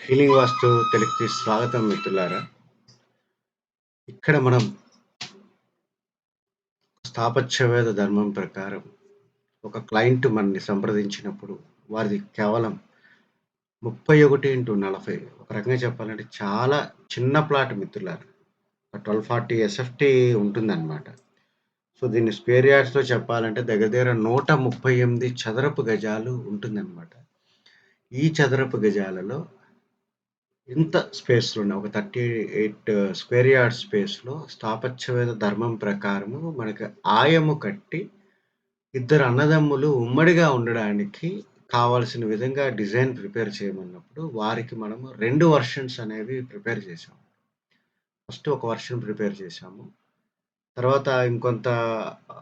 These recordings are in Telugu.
హీలింగ్ వాస్తు తెలికి స్వాగతం మిత్రులారా. ఇక్కడ మనం స్థాపత్యవేద ధర్మం ప్రకారం ఒక క్లయింట్ మనని సంప్రదించినప్పుడు వారిది కేవలం 31/40 ఒక రకంగా చెప్పాలంటే చాలా చిన్న ప్లాట్ మిత్రులారా. ఒక 1240 ఎస్ఎఫ్టీ ఉంటుందన్నమాట. సో, దీన్ని స్క్వేర్ యార్డ్స్‌లో చెప్పాలంటే దగ్గర దగ్గర 138 చదరపు గజాలు ఉంటుందన్నమాట. ఈ చదరపు గజాలలో ఇంత స్పేస్‌లోనే ఒక 38 స్క్వేర్ యార్డ్ స్పేస్‌లో స్థాపత్యవేద ధర్మం ప్రకారము మనకి ఆయము కట్టి, ఇద్దరు అన్నదమ్ములు ఉమ్మడిగా ఉండడానికి కావాల్సిన విధంగా డిజైన్ ప్రిపేర్ చేయమన్నప్పుడు, వారికి మనము రెండు వెర్షన్స్ అనేవి ప్రిపేర్ చేసాము ఫస్ట్ ఒక వెర్షన్ ప్రిపేర్ చేశాము. తర్వాత ఇంకొంత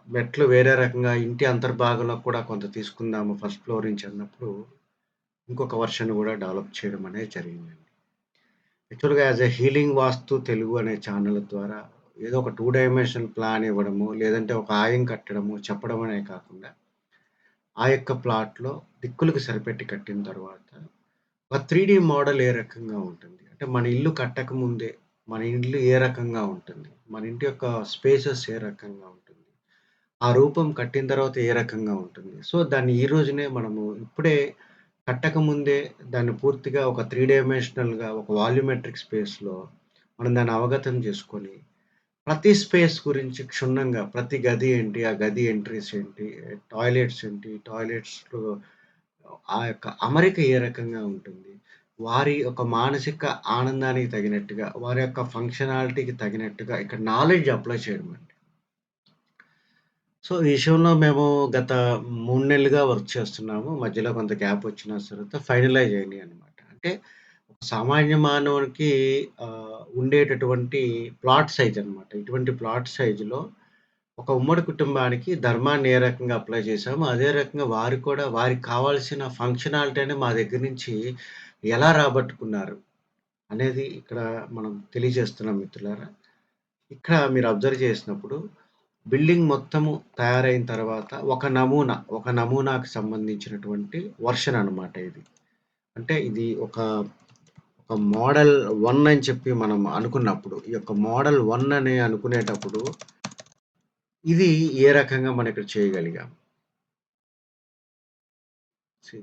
మెట్లు వేరే రకంగా ఇంటి అంతర్భాగంలో కూడా కొంత తీసుకుందాము ఫస్ట్ ఫ్లోర్ నుంచి అన్నప్పుడు, ఇంకొక వెర్షన్ కూడా డెవలప్ చేయడం అనేది జరిగిందండి. యాక్చువల్‌గా as a healing Vastu Telugu అనే ఛానల్ ద్వారా ఏదో ఒక టూ డైమెన్షన్ ప్లాన్ ఇవ్వడము, లేదంటే ఒక ఆయం కట్టడము, చెప్పడం అనే కాకుండా, ఆ యొక్క ప్లాట్‌లో దిక్కులకు సరిపెట్టి కట్టిన తర్వాత, ఒక 3డీ మోడల్ ఏ రకంగా ఉంటుంది? అంటే మన ఇల్లు కట్టక ముందే, మన ఇల్లు ఏ రకంగా ఉంటుంది? మన ఇంటి యొక్క స్పేసెస్ ఏ రకంగా ఉంటుంది? ఆ రూపం కట్టిన తర్వాత ఏ రకంగా ఉంటుంది? సో, దాన్ని ఈ రోజునే మనము ఇప్పుడే కట్టక ముందే దాన్ని పూర్తిగా ఒక త్రీ డైమెన్షనల్‌గా ఒక వాల్యూమెట్రిక్ స్పేస్‌లో మనం దాన్ని అవగతం చేసుకొని, ప్రతి స్పేస్ గురించి క్షుణ్ణంగా ప్రతి గది ఏంటి? ఆ గది ఎంట్రీస్ ఏంటి? టాయిలెట్స్ ఏంటి? టాయిలెట్స్‌లో ఆ యొక్క అమరిక ఏ రకంగా ఉంటుంది? వారి యొక్క మానసిక ఆనందానికి తగినట్టుగా, వారి యొక్క ఫంక్షనాలిటీకి తగినట్టుగా ఇక్కడ నాలెడ్జ్ అప్లై చేయడం అండి. సో, ఈ విషయంలో మేము గత 3 నెలలుగా వర్క్ చేస్తున్నాము. మధ్యలో కొంత గ్యాప్ వచ్చిన తర్వాత ఫైనలైజ్ అయినాయన్నమాట. అంటే ఒక సామాన్య మానవునికి ఆహ్, ఉండేటటువంటి ప్లాట్ సైజ్ అన్నమాట. ఇటువంటి ప్లాట్ సైజ్‌లో ఒక ఉమ్మడి కుటుంబానికి ధర్మాన్ని ఏ రకంగా అప్లై చేశామో, అదే రకంగా వారు కూడా వారికి కావాల్సిన ఫంక్షనాలిటీని మా దగ్గర నుంచి ఎలా రాబట్టుకున్నారు? అనేది ఇక్కడ మనం తెలియజేస్తున్నాం మిత్రులారా. ఇక్కడ మీరు అబ్జర్వ్ చేసినప్పుడు బిల్డింగ్ మొత్తము తయారైన తర్వాత ఒక నమూనా, ఒక నమూనాకు సంబంధించినటువంటి వెర్షన్ అనమాట ఇది. అంటే ఇది ఒక, ఒక మోడల్ వన్ అని చెప్పి మనం అనుకున్నప్పుడు, ఈ యొక్క మోడల్ వన్ అని అనుకునేటప్పుడు ఇది ఏ రకంగా మనం ఇక్కడ చేయగలిగాం?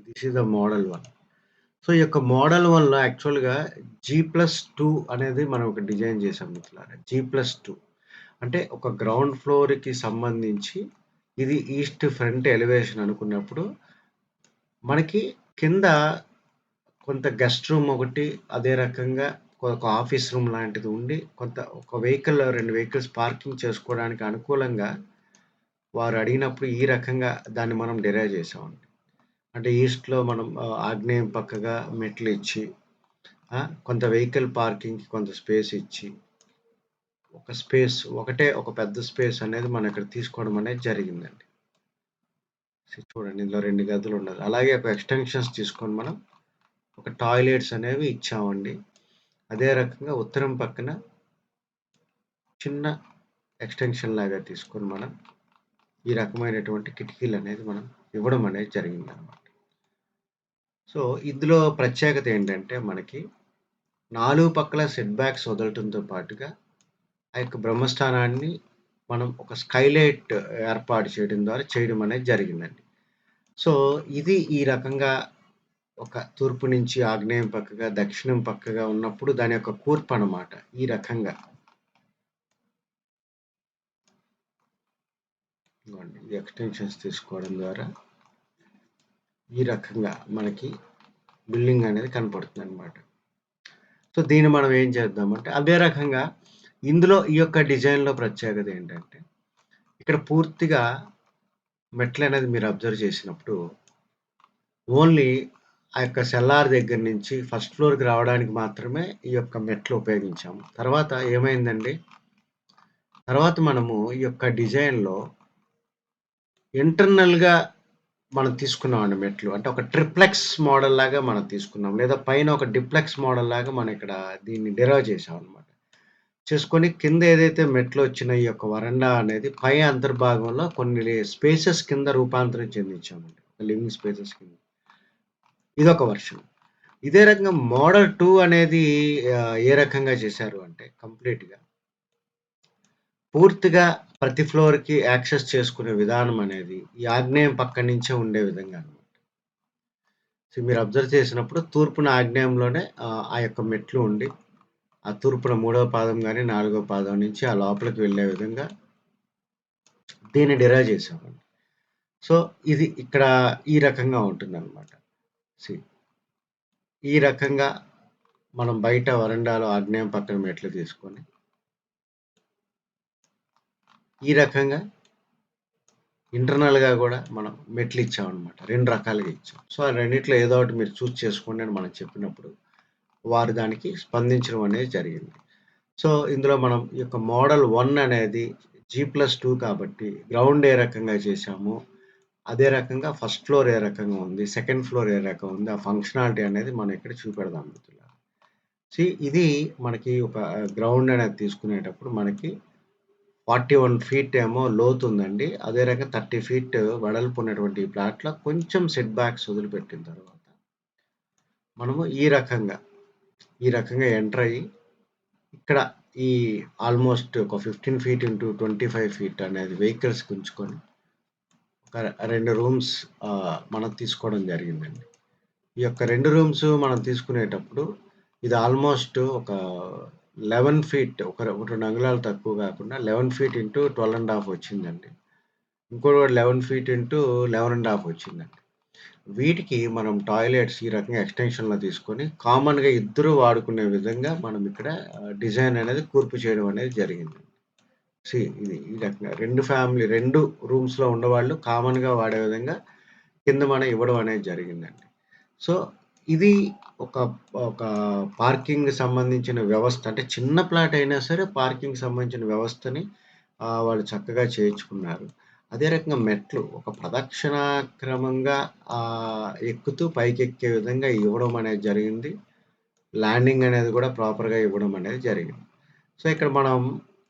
This is the model one so, ఈ యొక్క మోడల్ వన్లో యాక్చువల్‌గా జీ+2 అనేది మనం ఒక డిజైన్ చేసాం మిత్రులారా. జీ+2 అంటే ఒక గ్రౌండ్ ఫ్లోర్‌కి సంబంధించి ఇది ఈస్ట్ ఫ్రంట్ ఎలివేషన్ అనుకున్నప్పుడు, మనకి కింద కొంత గెస్ట్ రూమ్ ఒకటి, అదే రకంగా ఒక ఆఫీస్ రూమ్ లాంటిది ఉండి, కొంత ఒక వెహికల్ రెండు వెహికల్స్ పార్కింగ్ చేసుకోవడానికి అనుకూలంగా వారు అడిగినప్పుడు ఈ రకంగా దాన్ని మనం డిరైవ్ చేసామండి. అంటే ఈస్ట్‌లో మనం ఆగ్నేయం పక్కగా మెట్లు ఇచ్చి, కొంత వెహికల్ పార్కింగ్‌కి కొంత స్పేస్ ఇచ్చి, ఒక స్పేస్ ఒకటే ఒక పెద్ద స్పేస్ అనేది మనం ఇక్కడ తీసుకోవడం అనేది జరిగిందండి. చూడండి ఇందులో రెండు గదులు ఉండదు అలాగే ఒక ఎక్స్‌టెన్షన్స్ తీసుకొని మనం ఒక టాయిలెట్స్ అనేవి ఇచ్చామండి. అదే రకంగా ఉత్తరం పక్కన చిన్న ఎక్స్‌టెన్షన్ లాగా తీసుకొని మనం ఈ రకమైనటువంటి కిటికీలు అనేది మనం ఇవ్వడం అనేది జరిగిందనమాట సో, ఇందులో ప్రత్యేకత ఏంటంటే మనకి నాలుగు పక్కల సెట్ బ్యాక్స్ వదలటంతో పాటుగా, ఆ యొక్క బ్రహ్మస్థానాన్ని మనం ఒక స్కైలైట్ ఏర్పాటు చేయడం ద్వారా చేయడం అనేది జరిగిందండి. సో, ఇది ఈ రకంగా ఒక తూర్పు నుంచి ఆగ్నేయం పక్కగా, దక్షిణం పక్కగా ఉన్నప్పుడు దాని యొక్క కూర్పు అనమాట ఈ రకంగా. ఎక్స్‌టెన్షన్స్ తీసుకోవడం ద్వారా ఈ రకంగా మనకి బిల్డింగ్ అనేది కనపడుతుందన్నమాట. సో, దీన్ని మనం ఏం చేద్దామంటే అదే రకంగా ఇందులో ఈ యొక్క డిజైన్‌లో ప్రత్యేకత ఏంటంటే, ఇక్కడ పూర్తిగా మెట్లనేది మీరు అబ్జర్వ్ చేసినప్పుడు ఓన్లీ ఆ యొక్క సెల్లార్ దగ్గర నుంచి ఫస్ట్ ఫ్లోర్‌కి రావడానికి మాత్రమే ఈ యొక్క మెట్లు ఉపయోగించాము. తర్వాత ఏమైందండి? తర్వాత మనము ఈ యొక్క డిజైన్‌లో ఇంటర్నల్‌గా మనం తీసుకున్నామండి మెట్లు. అంటే ఒక ట్రిప్లెక్స్ మోడల్ లాగా మనం తీసుకున్నాం. లేదా పైన ఒక డిప్లెక్స్ మోడల్ లాగా మనం ఇక్కడ దీన్ని డిరైవ్ అనమాట చేసుకొని కింద ఏదైతే మెట్లు వచ్చినాయి ఈ యొక్క వరండా అనేది పై అంతర్భాగంలో కొన్ని స్పేసెస్ కింద రూపాంతరం చెందించామండి. లివింగ్ స్పేసెస్ కింద. ఇదొక వర్షన్ ఇదే రకంగా మోడల్ టూ అనేది ఏ రకంగా చేశారు అంటే కంప్లీట్‌గా పూర్తిగా ప్రతి ఫ్లోర్‌కి యాక్సెస్ చేసుకునే విధానం అనేది ఈ ఆగ్నేయం పక్క నుంచే ఉండే విధంగా అనమాట. సో, మీరు అబ్జర్వ్ చేసినప్పుడు తూర్పున ఆగ్నేయంలోనే ఆ యొక్క మెట్లు ఉండి, ఆ తూర్పున మూడవ పాదం కానీ నాలుగో పాదం నుంచి ఆ లోపలికి వెళ్ళే విధంగా దీన్ని డిరైవ్ చేసామండి సో, ఇది ఇక్కడ ఈ రకంగా ఉంటుందన్నమాట. సీ ఈ రకంగా మనం బయట వరండాలో ఆగ్నేయం పక్కన మెట్లు తీసుకొని ఈ రకంగా ఇంటర్నల్‌గా కూడా మనం మెట్లు ఇచ్చామన్నమాట. రెండు రకాలుగా ఇచ్చాం. సో, ఆ రెండిట్లో ఏదో ఒకటి మీరు చూస్ చేసుకోండి అని మనం చెప్పినప్పుడు, వారు దానికి స్పందించడం అనేది జరిగింది. సో, ఇందులో మనం ఈ యొక్క మోడల్ వన్ అనేది జీ ప్లస్ టూ కాబట్టి గ్రౌండ్ ఏ రకంగా చేశాము అదే రకంగా ఫస్ట్ ఫ్లోర్ ఏ రకంగా ఉంది, సెకండ్ ఫ్లోర్ ఏ రకంగా ఉంది, ఆ ఫంక్షనాలిటీ అనేది మనం ఇక్కడ చూపెడదాం మిత్రులారా. ఇది మనకి ఒక గ్రౌండ్ అనేది తీసుకునేటప్పుడు మనకి 41 ఫీట్ ఏమో లోతుందండి. అదే రకంగా 30 ఫీట్ వెడల్పు ఉన్నటువంటి ఈ ప్లాట్‌లో కొంచెం సెట్ బ్యాక్స్ వదిలిపెట్టిన తర్వాత, మనము ఈ రకంగా, ఈ రకంగా ఎంటర్ అయ్యి, ఇక్కడ ఈ ఆల్‌మోస్ట్ ఒక 15 ఫీట్ ఇంటూ 25 ఫీట్ అనేది వెహికల్స్‌కి ఉంచుకొని, ఒక రెండు రూమ్స్ మనం తీసుకోవడం జరిగిందండి. ఈ యొక్క రెండు రూమ్స్ మనం తీసుకునేటప్పుడు ఇది ఆల్‌మోస్ట్ ఒక 11 ఫీట్ ఒక రెండు అంగుళాలు తక్కువ కాకుండా 11 ఫీట్ ఇంటూ 12 ½ వచ్చిందండి. ఇంకోటి కూడా 11 ఫీట్ ఇంటూ 11 ½ వచ్చిందండి. వీటికి మనం టాయిలెట్స్ ఈ రకంగా ఎక్స్‌టెన్షన్‌లో తీసుకొని కామన్‌గా ఇద్దరు వాడుకునే విధంగా మనం ఇక్కడ డిజైన్ అనేది కూర్పు చేయడం అనేది జరిగింది. సి ఇది ఈ రకంగా రెండు ఫ్యామిలీ రెండు రూమ్స్‌లో ఉన్నవాళ్ళు కామన్‌గా వాడే విధంగా కింద మనం ఇవ్వడం అనేది జరిగిందండి. సో, ఇది ఒక ఒక పార్కింగ్‌కి సంబంధించిన వ్యవస్థ అంటే చిన్న ప్లాట్ అయినా సరే పార్కింగ్ సంబంధించిన వ్యవస్థని వాళ్ళు చక్కగా చేయించుకున్నారు. అదే రకంగా మెట్లు ఒక ప్రదక్షిణా క్రమంగా పైకి ఎక్కుతూ పైకెక్కే విధంగా ఇవ్వడం అనేది జరిగింది. ల్యాండింగ్ అనేది కూడా ప్రాపర్‌గా ఇవ్వడం అనేది జరిగింది. సో, ఇక్కడ మనం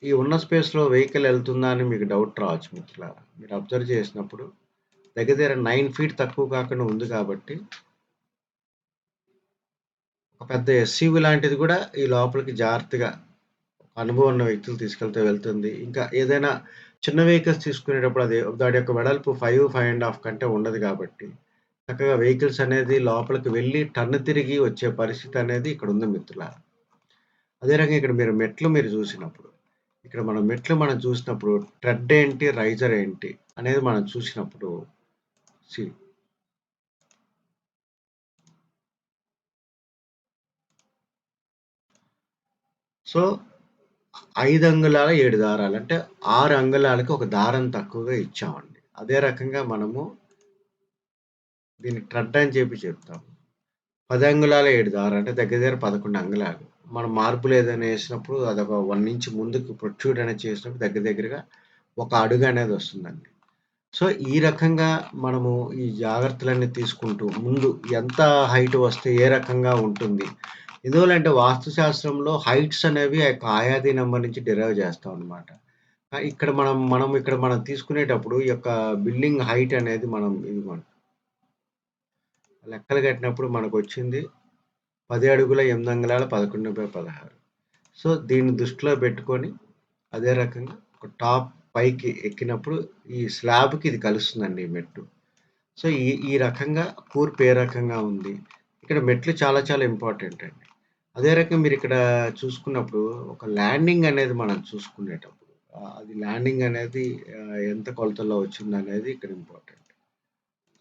ఈ ఉన్న స్పేస్‌లో వెహికల్ వెళ్తుందా అని మీకు డౌట్ రావచ్చు మిత్రులారా. మీరు అబ్జర్వ్ చేసినప్పుడు దగ్గర దగ్గర నైన్ ఫీట్ తక్కువ కాకుండా ఉంది కాబట్టి ఒక పెద్ద ఎస్‌యూవీ లాంటిది కూడా ఈ లోపలికి జాగ్రత్తగా అనుభవం ఉన్న వ్యక్తులు తీసుకెళ్తే వెళ్తుంది. ఇంకా ఏదైనా చిన్న వెహికల్స్ తీసుకునేటప్పుడు అది దాని యొక్క వెడల్పు 5, 5 ½ కంటే ఉండదు కాబట్టి, చక్కగా వెహికల్స్ అనేది లోపలికి వెళ్ళి టర్న్ తిరిగి వచ్చే పరిస్థితి అనేది ఇక్కడ ఉంది మిత్రులారా. అదే రకంగా ఇక్కడ మీరు మెట్లు మీరు చూసినప్పుడు, ఇక్కడ మనం మెట్లు మనం చూసినప్పుడు ట్రెడ్ ఏంటి, రైజర్ ఏంటి అనేది మనం చూసినప్పుడు సి సో, ఐదు అంగుళాల ఏడు దారాలు అంటే ఆరు అంగుళాలకి ఒక దారం తక్కువగా ఇచ్చామండి. అదే రకంగా మనము దీన్ని ట్రడ్ అని చెప్పి చెప్తాము. పది అంగుళాల ఏడు దారాలు అంటే దగ్గర దగ్గర 11 అంగుళాలు. మనం మార్పులు ఏదైనా వేసినప్పుడు అదొక వన్ ఇంచ్ ముందుకు ప్రొట్రూడ్ అనేది చేసినప్పుడు దగ్గర దగ్గరగా ఒక అడుగు అనేది వస్తుందండి. సో, ఈ రకంగా మనము ఈ జాగ్రత్తలన్నీ తీసుకుంటూ ముందు ఎంత హైట్ వస్తే ఏ రకంగా ఉంటుంది. ఎందువల్లంటే వాస్తుశాస్త్రంలో హైట్స్ అనేవి ఆ యొక్క ఆయాది నెంబర్ నుంచి డిరైవ్ చేస్తాం అనమాట. ఇక్కడ మనం మనం ఇక్కడ మనం తీసుకునేటప్పుడు ఈ యొక్క బిల్డింగ్ హైట్ అనేది మనం ఇది మనం లెక్కలు కట్టినప్పుడు మనకొచ్చింది పది అడుగుల 8 అంగుళాల 11/16. సో, దీన్ని దృష్టిలో పెట్టుకొని అదే రకంగా ఒక టాప్ పైకి ఎక్కినప్పుడు ఈ స్లాబ్‌కి ఇది కలుస్తుందండి ఈ మెట్టు. సో, ఈ ఈ రకంగా కూర్పు ఏ రకంగా ఉంది. ఇక్కడ మెట్లు చాలా చాలా ఇంపార్టెంట్ అండి. అదే రకంగా ఇక్కడ చూసుకున్నప్పుడు ఒక ల్యాండింగ్ అనేది మనం చూసుకునేటప్పుడు అది ల్యాండింగ్ అనేది ఎంత కొలతల్లో వచ్చింది అనేది ఇక్కడ important.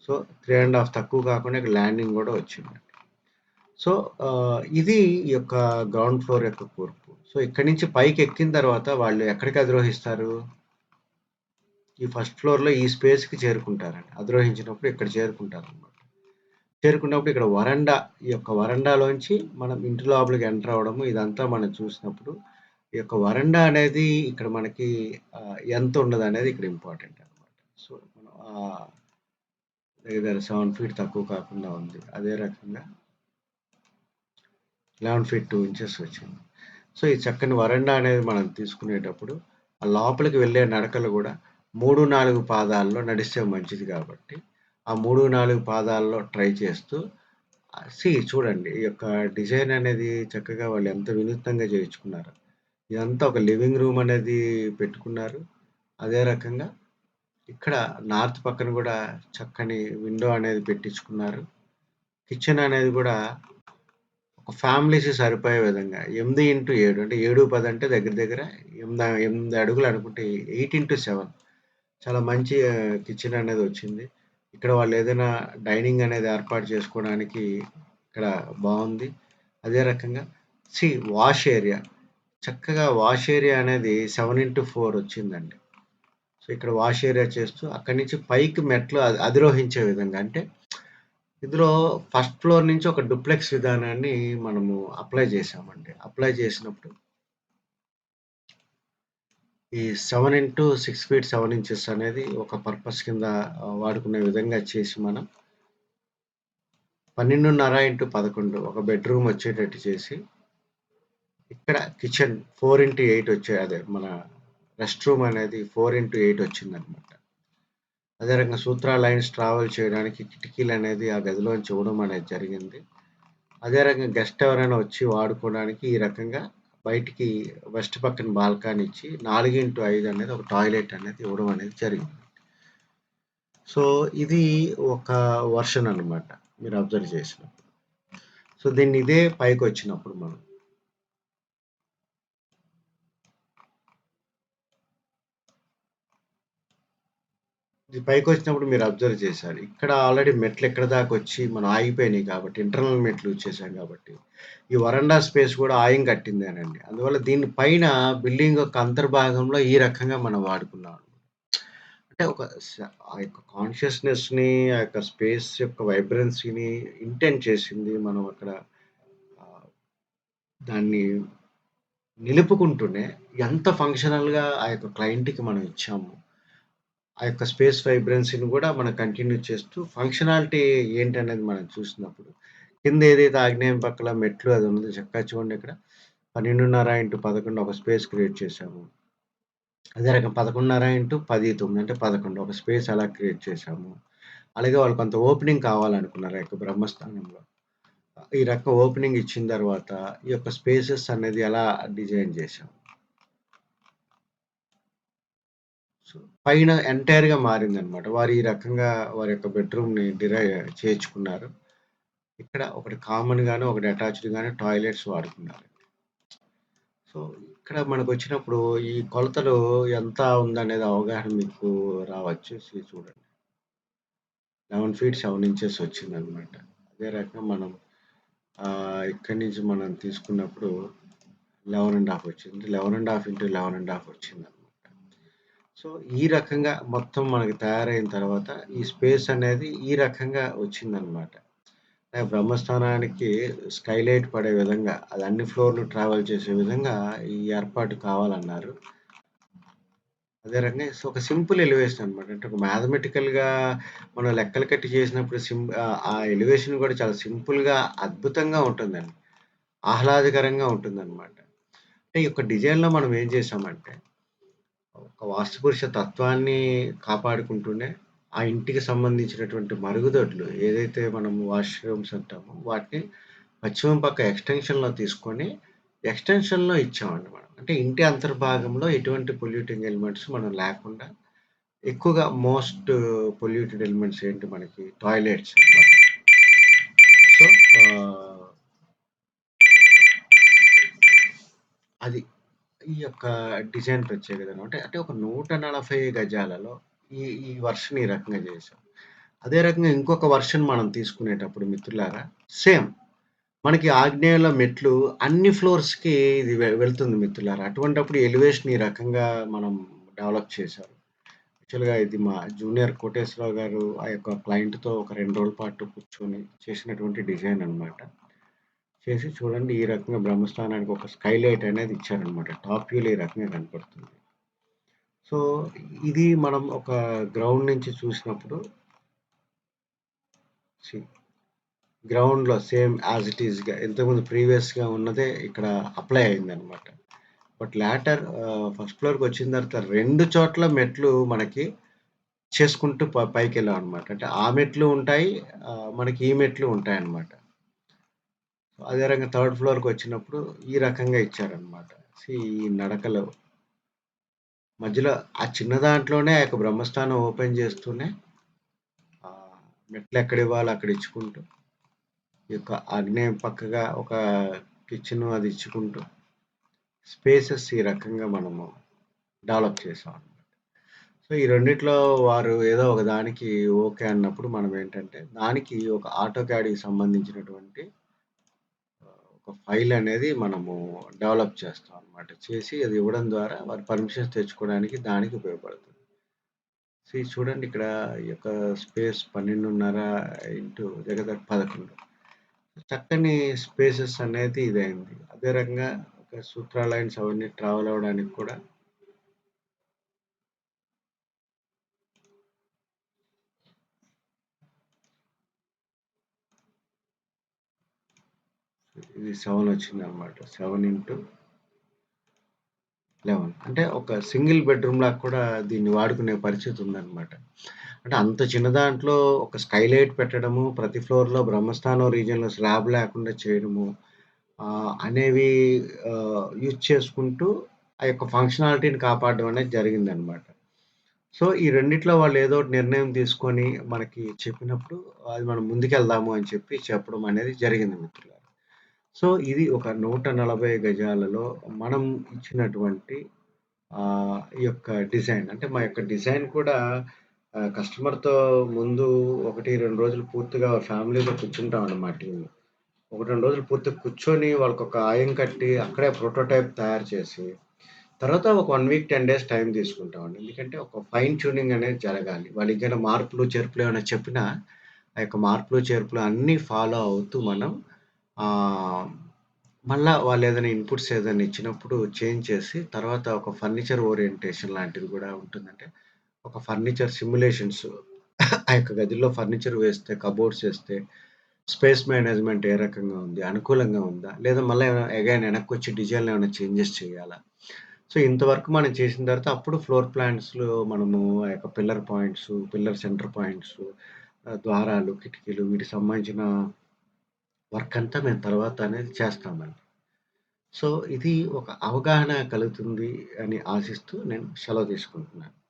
So, three and half తక్కువ కాకుండా ఇక్కడ ల్యాండింగ్ కూడా వచ్చిందండి. సో, ఇది ఈ యొక్క గ్రౌండ్ ఫ్లోర్ యొక్క కూర్పు. సో, ఇక్కడి నుంచి పైకి ఎక్కిన తర్వాత వాళ్ళు ఎక్కడికి అధిరోహిస్తారు? ఈ ఫస్ట్ ఫ్లోర్‌లో ఈ స్పేస్‌కి చేరుకుంటారండి. అధిరోహించినప్పుడు ఇక్కడ చేరుకుంటారనమాట. చేరుకున్నప్పుడు ఇక్కడ వరండా ఈ యొక్క వరండాలోంచి మనం ఇంటి లోపలికి ఎంటర్ అవ్వడము ఇదంతా మనం చూసినప్పుడు, ఈ యొక్క వరండా అనేది ఇక్కడ మనకి ఎంత ఉండదు అనేది ఇక్కడ ఇంపార్టెంట్ అనమాట. సో, మనం దగ్గర సెవెన్ ఫీట్ తక్కువ కాకుండా ఉంది. అదే రకంగా 11 ఫీట్ టూ ఇంచెస్ వచ్చింది. సో, ఈ చక్కని వరండా అనేది మనం తీసుకునేటప్పుడు ఆ లోపలికి వెళ్ళే నడకలు కూడా 3, 4 పాదాల్లో నడిస్తే మంచిది కాబట్టి, ఆ 3, 4 పాదాల్లో ట్రై చేస్తూ సీ చూడండి. ఈ యొక్క డిజైన్ అనేది చక్కగా వాళ్ళు ఎంత వినూత్నంగా చేయించుకున్నారు. ఇదంతా ఒక లివింగ్ రూమ్ అనేది పెట్టుకున్నారు. అదే రకంగా ఇక్కడ నార్త్ పక్కన కూడా చక్కని విండో అనేది పెట్టించుకున్నారు. కిచెన్ అనేది కూడా ఒక ఫ్యామిలీస్ సరిపోయే విధంగా 8x7 అంటే 7, 10 అంటే దగ్గర దగ్గర ఎనిమిది ఎనిమిది అడుగులు అనుకుంటే 8x7 చాలా మంచి కిచెన్ అనేది వచ్చింది. ఇక్కడ వాళ్ళు ఏదైనా డైనింగ్ అనేది ఏర్పాటు చేసుకోవడానికి ఇక్కడ బాగుంది అదే రకంగా సి వాష్ ఏరియా చక్కగా వాష్ ఏరియా అనేది 7x4 వచ్చిందండి. సో, ఇక్కడ వాష్ ఏరియా చేస్తూ అక్కడి నుంచి పైకి మెట్లు అధిరోహించే విధంగా అంటే ఇందులో ఫస్ట్ ఫ్లోర్ నుంచి ఒక డూప్లెక్స్ విధానాన్ని మనము అప్లై చేశామండి. అప్లై చేసినప్పుడు ఈ 7x6 ఫీట్ సెవెన్ ఇంచెస్ అనేది ఒక పర్పస్ కింద వాడుకునే విధంగా చేసి మనం 12.5x11 ఒక బెడ్‌రూమ్ వచ్చేటట్టు చేసి ఇక్కడ కిచెన్ 4x8 వచ్చే అదే మన రెస్ట్ రూమ్ అనేది 4x8 వచ్చిందనమాట. అదే రకంగా సూత్ర లైన్స్ ట్రావెల్ చేయడానికి కిటికీలు అనేది ఆ గదిలోంచి ఇవ్వడం అనేది జరిగింది. అదే రకంగా గెస్ట్ ఎవరైనా వచ్చి వాడుకోవడానికి ఈ రకంగా బయటికి వెస్ట్ పక్కన బాల్కనీ ఇచ్చి 4x5 అనేది ఒక టాయిలెట్ అనేది ఇవ్వడం అనేది జరిగింది. సో, ఇది ఒక వర్షన్ అనమాట. మీరు అబ్జర్వ్ చేసినప్పుడు. సో, దీన్ని ఇదే పైకి వచ్చినప్పుడు మనం ఇది పైకి వచ్చినప్పుడు మీరు అబ్జర్వ్ చేశారు. ఇక్కడ ఆల్రెడీ మెట్లు ఇక్కడ దాకా వచ్చి మనం ఆగిపోయినాయి కాబట్టి ఇంటర్నల్ మెట్లు వచ్చేసాం కాబట్టి, ఈ వరండా స్పేస్ కూడా ఆయం కట్టిందేనండి. అందువల్ల దీని పైన బిల్డింగ్ యొక్క అంతర్భాగంలో ఈ రకంగా మనం వాడుకున్నాం. అంటే ఒక ఆ యొక్క కాన్షియస్‌నెస్‌ని, ఆ యొక్క స్పేస్ యొక్క వైబ్రెన్సీని ఇంటెంట్ చేసింది మనం అక్కడ దాన్ని నిలుపుకుంటూనే ఎంత ఫంక్షనల్‌గా ఆ యొక్క క్లయింట్‌కి మనం ఇచ్చాము. ఆ యొక్క స్పేస్ వైబ్రెన్సీని కూడా మనం కంటిన్యూ చేస్తూ ఫంక్షనాలిటీ ఏంటనేది మనం చూసినప్పుడు, కింద ఏదైతే ఆగ్నేయం పక్కల మెట్లు అది ఉన్నదో చక్కగా చూడండి ఇక్కడ 12.5x11 ఒక స్పేస్ క్రియేట్ చేశాము. అదే రకం 11.5x10 9 అంటే 11 ఒక స్పేస్ అలా క్రియేట్ చేశాము. అలాగే వాళ్ళు కొంత ఓపెనింగ్ కావాలనుకున్నారు ఆ యొక్క బ్రహ్మస్థానంలో. ఈ రకం ఓపెనింగ్ ఇచ్చిన తర్వాత ఈ యొక్క స్పేసెస్ అనేది ఎలా డిజైన్ చేశాము సో, పైన ఎంటైర్‌గా మారిందనమాట. వారు ఈ రకంగా వారి యొక్క బెడ్‌రూమ్‌ని డిరై చేర్చుకున్నారు. ఇక్కడ ఒకటి కామన్ కానీ ఒకటి అటాచ్డ్ కానీ టాయిలెట్స్ వాడుకున్నారు. సో, ఇక్కడ మనకు వచ్చినప్పుడు ఈ కొలతలు ఎంత ఉందనేది అవగాహన మీకు రావచ్చు. చూడండి. 11 ఫీట్ సెవెన్ ఇంచెస్ వచ్చిందనమాట. అదే రకంగా మనం ఇక్కడి నుంచి మనం తీసుకున్నప్పుడు 11 ½ వచ్చింది. 11 ½ ఇంటూ 11 వచ్చిందనమాట. సో, ఈ రకంగా మొత్తం మనకి తయారైన తర్వాత ఈ స్పేస్ అనేది ఈ రకంగా వచ్చిందనమాట. బ్రహ్మస్థానానికి స్కైలైట్ పడే విధంగా అది అన్ని ఫ్లోర్‌లు ట్రావెల్ చేసే విధంగా ఈ ఏర్పాటు కావాలన్నారు. అదే రకంగా సో, ఒక సింపుల్ ఎలివేషన్ అనమాట. అంటే ఒక మ్యాథమెటికల్‌గా మనం లెక్కలు కట్టి చేసినప్పుడు సిం ఆ ఎలివేషన్ కూడా చాలా సింపుల్‌గా అద్భుతంగా ఉంటుందండి. ఆహ్లాదకరంగా ఉంటుందన్నమాట అంటే ఈ యొక్క డిజైన్‌లో మనం ఏం చేశామంటే, ఒక వాస్తుపురుష తత్వాన్ని కాపాడుకుంటూనే, ఆ ఇంటికి సంబంధించినటువంటి మరుగుదొడ్లు ఏదైతే మనం వాష్‌రూమ్స్ అంటామో వాటిని పశ్చిమం పక్క ఎక్స్‌టెన్షన్‌లో తీసుకొని, ఎక్స్‌టెన్షన్‌లో ఇచ్చామండి మనం. అంటే ఇంటి అంతర్భాగంలో ఎటువంటి పొల్యూటింగ్ ఎలిమెంట్స్ మనం లేకుండా ఎక్కువగా మోస్ట్ పొల్యూటెడ్ ఎలిమెంట్స్ ఏంటి మనకి టాయిలెట్స్ సో, అది. ఈ యొక్క డిజైన్ ప్రత్యేకత అనమాట. అంటే ఒక 140 గజాలలో ఈ ఈ వర్షన్ ఈ రకంగా చేసాం అదే రకంగా ఇంకొక వర్షన్ మనం తీసుకునేటప్పుడు మిత్రులారా సేమ్. మనకి ఆగ్నేయంలో మెట్లు అన్ని ఫ్లోర్స్‌కి ఇది వె వెళ్తుంది మిత్రులారా. అటువంటప్పుడు ఎలివేషన్ ఈ రకంగా మనం డెవలప్ చేశారు. యాక్చువల్‌గా ఇది మా జూనియర్ కోటేశ్వరరావు గారు ఆ యొక్క క్లయింట్‌తో ఒక రెండు రోజుల పాటు కూర్చొని చేసినటువంటి డిజైన్ అనమాట. చేసి చూడండి ఈ రకంగా బ్రహ్మస్థానానికి ఒక స్కైలైట్ అనేది ఇచ్చారనమాట. టాప్ వ్యూలో ఈ రకంగా కనపడుతుంది. సో, ఇది మనం ఒక గ్రౌండ్ నుంచి చూసినప్పుడు గ్రౌండ్‌లో సేమ్ యాజ్ ఇట్ ఈస్‌గా ఇంతకుముందు ప్రీవియస్‌గా ఉన్నదే ఇక్కడ అప్లై అయిందనమాట. బట్ ల్యాటర్ ఫస్ట్ ఫ్లోర్కి వచ్చిన తర్వాత రెండు చోట్ల మెట్లు మనకి చేసుకుంటూ ప పైకెళ్ళామనమాట. అంటే ఆ మెట్లు ఉంటాయి. మనకి ఈ మెట్లు ఉంటాయి అనమాట అదే రకంగా థర్డ్ ఫ్లోర్‌కొచ్చినప్పుడు ఈ రకంగా ఇచ్చారనమాట. ఈ నడకలు మధ్యలో ఆ చిన్న దాంట్లోనే ఆ యొక్క బ్రహ్మస్థానం ఓపెన్ చేస్తూనే మెట్లు ఎక్కడ ఇవ్వాలో అక్కడ ఇచ్చుకుంటూ, ఈ యొక్క ఆగ్నేయం పక్కగా ఒక కిచెన్ అది ఇచ్చుకుంటూ, స్పేసెస్ ఈ రకంగా మనము డెవలప్ చేసామనమాట. సో, ఈ రెండిట్లో వారు ఏదో ఒక దానికి ఓకే అన్నప్పుడు మనం ఏంటంటే, దానికి ఒక ఆటో ఆటోకాడ్‌కి సంబంధించినటువంటి ఒక ఫైల్ అనేది మనము డెవలప్ చేస్తాం అనమాట. చేసి అది ఇవ్వడం ద్వారా వారి పర్మిషన్స్ తెచ్చుకోవడానికి దానికి ఉపయోగపడుతుంది. సో చూడండి ఇక్కడ ఈ యొక్క స్పేస్ 12:30 ఇంటూ దగ్గర పదకొండు చక్కని స్పేసెస్ అనేది ఇదైంది. అదే రకంగా ఒక సూత్రాలైన్స్ అవన్నీ ట్రావెల్ అవ్వడానికి కూడా ఇది సెవెన్ వచ్చింది అనమాట సెవెన్ ఇంటూ 11 అంటే ఒక సింగిల్ బెడ్‌రూమ్‌లాగా కూడా దీన్ని వాడుకునే పరిస్థితి ఉందన్నమాట. అంటే అంత చిన్న దాంట్లో ఒక స్కైలైట్ పెట్టడము, ప్రతి ఫ్లోర్‌లో బ్రహ్మస్థానం రీజియన్‌లో స్లాబ్ లేకుండా చేయడము అనేవి యూజ్ చేసుకుంటూ ఆ యొక్క ఫంక్షనాలిటీని కాపాడడం అనేది జరిగిందనమాట. సో, ఈ రెండిట్లో వాళ్ళు ఏదో ఒకటి నిర్ణయం తీసుకొని మనకి చెప్పినప్పుడు అది మనం ముందుకెళ్దాము అని చెప్పి చెప్పడం అనేది జరిగింది మిత్రులు సో, ఇది ఒక 140 గజాలలో మనం ఇచ్చినటువంటి ఈ యొక్క డిజైన్. అంటే మా యొక్క డిజైన్ కూడా కస్టమర్‌తో ముందు 1, 2 రోజులు పూర్తిగా ఫ్యామిలీతో కూర్చుంటామండి మా టీము. 1, 2 రోజులు పూర్తిగా కూర్చొని వాళ్ళకొక ఆయం కట్టి అక్కడే ప్రోటోటైప్ తయారు చేసి, తర్వాత ఒక వన్ వీక్, 10 డేస్ టైం తీసుకుంటామండి. ఎందుకంటే ఒక ఫైన్ ట్యూనింగ్ అనేది జరగాలి. వాళ్ళేదైనా మార్పులు, చేర్పులు ఏమైనా చెప్పినా, ఆ యొక్క మార్పులు, చేర్పులు అన్నీ ఫాలో అవుతూ మనం మళ్ళా వాళ్ళు ఏదైనా ఇన్‌పుట్స్ ఏదైనా ఇచ్చినప్పుడు చేంజ్ చేసి, తర్వాత ఒక ఫర్నిచర్ ఓరియంటేషన్ లాంటిది కూడా ఉంటుందంటే, ఒక ఫర్నిచర్ సిమ్యులేషన్స్ ఆ యొక్క గదిలో ఫర్నిచర్ వేస్తే, కబోర్డ్స్ వేస్తే స్పేస్ మేనేజ్‌మెంట్ ఏ రకంగా ఉంది? అనుకూలంగా ఉందా? లేదా మళ్ళీ అగైన్ వెనక్కొచ్చి డిజైన్‌లో ఏమైనా చేంజెస్ చేయాలా? సో, ఇంతవరకు మనం చేసిన తర్వాత అప్పుడు ఫ్లోర్ ప్లాన్స్‌లో మనము ఆ యొక్క pillar points, pillar centre points, ద్వారాలు, కిటికీలు వీటికి సంబంధించిన వర్క్ అంతా మేము తర్వాత అనేది చేస్తామండి. సో, ఇది ఒక అవగాహన కలుగుతుంది అని ఆశిస్తూ నేను సెలవు తీసుకుంటున్నాను.